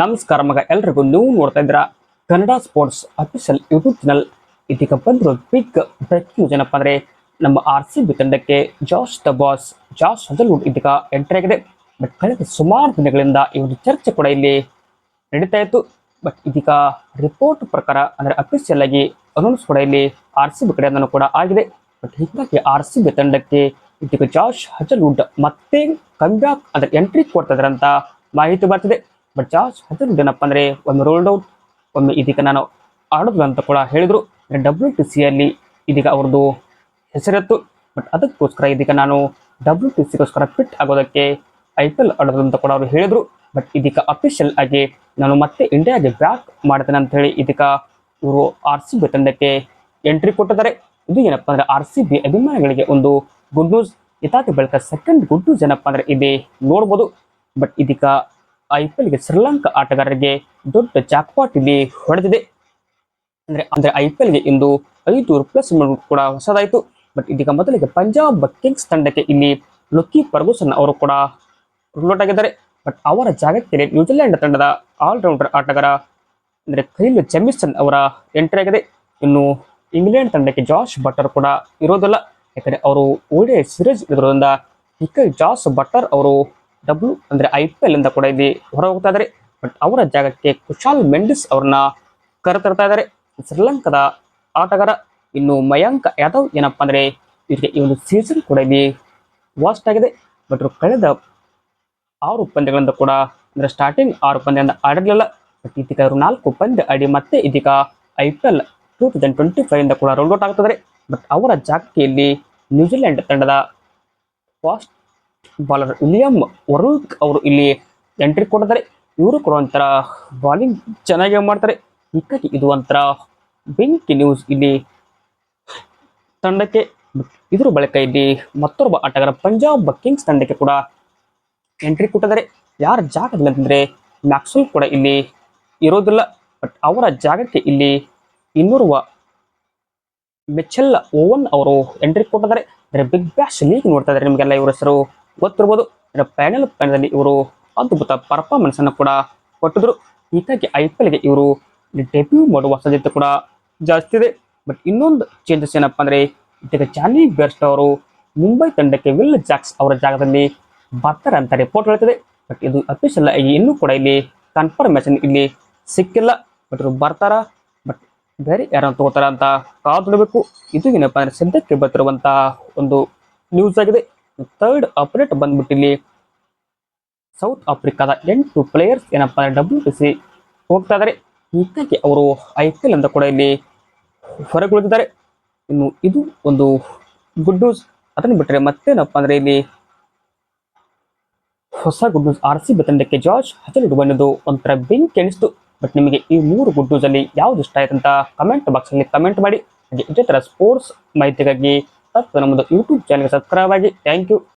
ನಮಸ್ಕಾರ ಮಗ, ಎಲ್ರಿಗೂ ನೀವು ನೋಡ್ತಾ ಇದ್ದೀರಾ Kannada sports official YouTube channel ಇದೀಗ ಬಂದಿರೋ ಬಿಗ್ ಬ್ರೇಕಿಂಗ್ ನ್ಯೂಸ್ ಏನಪ್ಪ ಅಂದ್ರೆ, ನಮ್ಮ ಆರ್ ಸಿ ಬಿ ತಂಡಕ್ಕೆ ಜಾಸ್ ದ ಬಾಸ್ ಜಾಸ್ ಹಜಲ್ವುಡ್ ಇದೀಗ ಎಂಟ್ರಿ ಆಗಿದೆ. ಬಟ್ ಕಳೆದ ಸುಮಾರು ದಿನಗಳಿಂದ ಈ ಒಂದು ಚರ್ಚೆ ಕೂಡ ಇಲ್ಲಿ ನಡೀತಾ ಇತ್ತು. ಬಟ್ ಇದೀಗ ರಿಪೋರ್ಟ್ ಪ್ರಕಾರ ಅಂದ್ರೆ ಅಫಿಷಿಯಲ್ ಆಗಿ ಅನೌನ್ಸ್ ಕೂಡ ಇಲ್ಲಿ ಆರ್ ಸಿ ಬಿ ಕಡೆಯಿಂದನೂ ಕೂಡ ಆಗಿದೆ. ಬಟ್ ಹೀಗಾಗಿ ಆರ್ ಸಿ ಬಿ ತಂಡಕ್ಕೆ ಇದೀಗ ಜಾಸ್ ಹಜಲ್ವುಡ್ ಮತ್ತೆ ಕಮ್ಬ್ಯಾಕ್ ಅಂದ್ರೆ ಎಂಟ್ರಿ ಕೊಡ್ತಾ ಇದಾರೆ ಅಂತ ಮಾಹಿತಿ ಬರ್ತಿದೆ. ಬಟ್ ಜಾಸ್ ಹಜಲ್ವುಡ್ ಏನಪ್ಪ ಅಂದರೆ ಒಮ್ಮೆ ರೋಲ್ಡ್ ಔಟ್ ಒಮ್ಮೆ ಇದೀಗ ನಾನು ಆಡೋದು ಅಂತ ಕೂಡ ಹೇಳಿದರು. ಡಬ್ಲ್ಯೂ ಟಿ ಸಿಯಲ್ಲಿ ಇದೀಗ ಅವ್ರದ್ದು ಹೆಸರಿತ್ತು. ಬಟ್ ಅದಕ್ಕೋಸ್ಕರ ಇದೀಗ ನಾನು ಡಬ್ಲ್ಯೂ ಟಿ ಸಿಗೋಸ್ಕರ ಫಿಟ್ ಆಗೋದಕ್ಕೆ ಐ ಪಿ ಎಲ್ ಆಡೋದು ಅಂತ ಕೂಡ ಅವರು ಹೇಳಿದರು. ಬಟ್ ಇದೀಗ ಅಫಿಷಿಯಲ್ ಆಗಿ ನಾನು ಮತ್ತೆ ಇಂಡಿಯಾಗೆ ಬ್ಯಾಕ್ ಮಾಡ್ತೇನೆ ಅಂತ ಹೇಳಿ ಇದೀಗ ಇವರು ಆರ್ ಸಿ ಬಿ ತಂಡಕ್ಕೆ ಎಂಟ್ರಿ ಕೊಟ್ಟಿದ್ದಾರೆ. ಇದು ಏನಪ್ಪ ಅಂದರೆ ಆರ್ ಸಿ ಬಿ ಅಭಿಮಾನಿಗಳಿಗೆ ಒಂದು ಗುಡ್ ನ್ಯೂಸ್ ಇತಾಕಿ ಬಳಿಕ ಸೆಕೆಂಡ್ ಗುಡ್ ನ್ಯೂಸ್ ಏನಪ್ಪ ಅಂದರೆ ಇದೆ ನೋಡ್ಬೋದು. ಬಟ್ ಇದೀಗ ಐ ಗೆ ಶ್ರೀಲಂಕಾ ಆಟಗಾರರಿಗೆ ದೊಡ್ಡ ಜಾಕ್ಪಾಟ್ ಇಲ್ಲಿ ಹೊಡೆದಿದೆ. ಅಂದ್ರೆ ಅಂದ್ರೆ ಐಪಿಎಲ್ಗೆ ಇಂದು ಐದು ರಿಪ್ಲೇಸ್ಮೆಂಟ್ ಕೂಡ ಹೊಸದಾಯಿತು. ಬಟ್ ಇದೀಗ ಮೊದಲಿಗೆ ಪಂಜಾಬ್ ಕಿಂಗ್ಸ್ ತಂಡಕ್ಕೆ ಇಲ್ಲಿ ಲುಕಿ ಫರ್ಗೂಸನ್ ಅವರು ಕೂಡ ರೂಲ್ಔಟ್ ಆಗಿದ್ದಾರೆ. ಬಟ್ ಅವರ ಜಾಗಕ್ಕೆ ನ್ಯೂಜಿಲೆಂಡ್ ತಂಡದ ಆಲ್ರೌಂಡರ್ ಆಟಗಾರ, ಅಂದ್ರೆ ಕೈಲ್ ಜೆಮಿಸನ್ ಅವರ ಎಂಟ್ರಿ ಆಗಿದೆ. ಇನ್ನು ಇಂಗ್ಲೆಂಡ್ ತಂಡಕ್ಕೆ ಜಾಸ್ ಬಟರ್ ಕೂಡ ಇರೋದಿಲ್ಲ. ಯಾಕಂದ್ರೆ ಅವರು ಒಳ್ಳೆಯ ಸಿರೀಸ್ ಇರೋದ್ರಿಂದ ಇಕ್ಕ ಜಾಸ್ ಬಟರ್ ಅವರು ಡಬ್ಲ್ಯೂ ಅಂದ್ರೆ ಐ ಪಿ ಎಲ್ ಇಂದ ಕೂಡ ಇಲ್ಲಿ ಹೊರ ಹೋಗ್ತಾ ಇದ್ದಾರೆ ಬಟ್ ಅವರ ಜಾಗಕ್ಕೆ ಕುಶಾಲ್ ಮೆಂಡಿಸ್ ಅವ್ರನ್ನ ಕರೆತರ್ತಾ ಇದ್ದಾರೆ ಶ್ರೀಲಂಕಾದ ಆಟಗಾರ ಇನ್ನು ಮಯಾಂಕ ಯಾದವ್ ಏನಪ್ಪಾ ಅಂದ್ರೆ ಇವರಿಗೆ ಈ ಒಂದು ಸೀಸನ್ ಕೂಡ ಇಲ್ಲಿ ವಾಸ್ಟ್ ಆಗಿದೆ. ಬಟ್ ಕಳೆದ ಆರು ಪಂದ್ಯಗಳಿಂದ ಕೂಡ ಅಂದ್ರೆ ಸ್ಟಾರ್ಟಿಂಗ್ ಆರು ಪಂದ್ಯದಿಂದ ಆಡಿರಲಿಲ್ಲ ಬಟ್ ಇದೀಗ ಇವರು ನಾಲ್ಕು ಪಂದ್ಯ ಆಡಿ ಮತ್ತೆ ಇದೀಗ I P L two thousand twenty five ಇಂದ ಕೂಡ ರೌಂಡ್ ಔಟ್ ಆಗ್ತಿದ್ದಾರೆ ಬಟ್ ಅವರ ಜಾಗಕ್ಕೆ ಇಲ್ಲಿ ನ್ಯೂಜಿಲೆಂಡ್ ತಂಡದ ಫಾಸ್ಟ್ ಬಾಲರ್ ವಿಲಿಯಂ ವರೂಕ್ ಅವರು ಇಲ್ಲಿ ಎಂಟ್ರಿ ಕೊಟ್ಟಿದ್ದಾರೆ. ಇವರು ಕೂಡ ಒಂಥರ ಬಾಲಿಂಗ್ ಚೆನ್ನಾಗಿ ಮಾಡ್ತಾರೆ. ಹೀಗಾಗಿ ಇದು ಒಂಥರ ಬೆಂಕಿ ನ್ಯೂಸ್ ಇಲ್ಲಿ ತಂಡಕ್ಕೆ. ಇದ್ರ ಬಳಿಕ ಇಲ್ಲಿ ಮತ್ತೊಬ್ಬ ಆಟಗಾರ ಪಂಜಾಬ್ ಕಿಂಗ್ಸ್ ತಂಡಕ್ಕೆ ಕೂಡ ಎಂಟ್ರಿ ಕೊಟ್ಟಿದ್ದಾರೆ. ಯಾರ ಜಾಗದಲ್ಲಿ ಅಂತಂದ್ರೆ ಮ್ಯಾಕ್ಸೂಲ್ ಕೂಡ ಇಲ್ಲಿ ಇರೋದಿಲ್ಲ. ಬಟ್ ಅವರ ಜಾಗಕ್ಕೆ ಇಲ್ಲಿ ಇನ್ನೋರ್ವ ಮೆಚ್ಚೆಲ್ಲ ಓವನ್ ಅವರು ಎಂಟ್ರಿ ಕೊಟ್ಟಿದ್ದಾರೆ. ಬಿಗ್ ಬ್ಯಾಶ್ ಲೀಗ್ ನೋಡ್ತಾ ಇದ್ದಾರೆ ನಿಮಗೆಲ್ಲ ಇವರ ಹೆಸರು. ಗೊತ್ತಿರ್ಬೋದು. ಪ್ಯಾನೆಲ್ ಪ್ಯಾನದಲ್ಲಿ ಇವರು ಅದ್ಭುತ ಪರ್ಫಾರ್ಮೆನ್ಸ್ ಅನ್ನು ಕೂಡ ಕೊಟ್ಟಿದ್ರು. ಹೀಗಾಗಿ ಐ ಪಿ ಎಲ್ಗೆ ಇವರು ಡೆಬ್ಯೂ ಮಾಡುವ ಸಾಧ್ಯತೆ ಕೂಡ ಜಾಸ್ತಿ ಇದೆ. ಬಟ್ ಇನ್ನೊಂದು ಚೇಂಜಸ್ ಏನಪ್ಪ ಅಂದ್ರೆ ಇದೀಗ ಜಾನಿ ಬೆಸ್ಟ್ ಅವರು ಮುಂಬೈ ತಂಡಕ್ಕೆ ವಿಲ್ ಜಾಕ್ಸ್ ಅವರ ಜಾಗದಲ್ಲಿ ಬರ್ತಾರೆ ಅಂತ ರಿಪೋರ್ಟ್ ಹೇಳ್ತಿದೆ. ಬಟ್ ಇದು ಅಫಿಷಿಯಲ್ ಆಗಿ ಇನ್ನೂ ಕೂಡ ಇಲ್ಲಿ ಕನ್ಫರ್ಮೇಶನ್ ಇಲ್ಲಿ ಸಿಕ್ಕಿಲ್ಲ. ಬಟ್ ಇವರು ಬರ್ತಾರ? ಬಟ್ ಬೇರೆ ಯಾರನ್ನ ತಗೋತಾರ ಅಂತ ಕಾದು ನೋಡಬೇಕು. ಇದು ಏನಪ್ಪ ಅಂದ್ರೆ ಸದ್ಯಕ್ಕೆ ಬರ್ತಿರುವಂತಹ ಒಂದು ನ್ಯೂಸ್ ಆಗಿದೆ. Third update ಬಂದ್ಬಿಟ್ಟಿಲ್ಲಿ. ಸೌತ್ ಆಫ್ರಿಕಾದ ಎಂಟು ಪ್ಲೇಯರ್ಸ್ ಏನಪ್ಪ ಅಂದ್ರೆ ಡಬ್ಲ್ಯೂ ಟಿ ಸಿ ಹೋಗ್ತಾ ಇದ್ದಾರೆ ಹೀಗಾಗಿ ಅವರು ಐ ಪಿ ಎಲ್ ಅಂತ ಕೂಡ ಇಲ್ಲಿ ಹೊರಗುಳಿದಿದ್ದಾರೆ. ಇನ್ನು ಇದು ಒಂದು ಗುಡ್ ನ್ಯೂಸ್ ಅದನ್ನು ಬಿಟ್ಟರೆ ಮತ್ತೇನಪ್ಪ ಅಂದ್ರೆ ಇಲ್ಲಿ ಹೊಸ good news R C B ತಂಡಕ್ಕೆ ಜಾರ್ಜ್ ಹಚಲಿಡು ಬಂದಿದ್ದು ಒಂಥರ ಬೆಂಕಿ ಅನಿಸ್ತು ಬಟ್ ನಿಮಗೆ ಈ ಮೂರು ಗುಡ್ ನ್ಯೂಸಲ್ಲಿ ಯಾವ್ದು ಇಷ್ಟ ಆಯ್ತು ಅಂತ ಕಮೆಂಟ್ ಬಾಕ್ಸ್ ಅಲ್ಲಿ ಕಮೆಂಟ್ ಮಾಡಿ. ಹಾಗೆ ಇದೇ ತರ ಸ್ಪೋರ್ಟ್ಸ್ ಮಾಹಿತಿಗಾಗಿ तक मेरा मुद्दा यूट्यूब चैनल सब्सक्राइब आगे थैंक यू।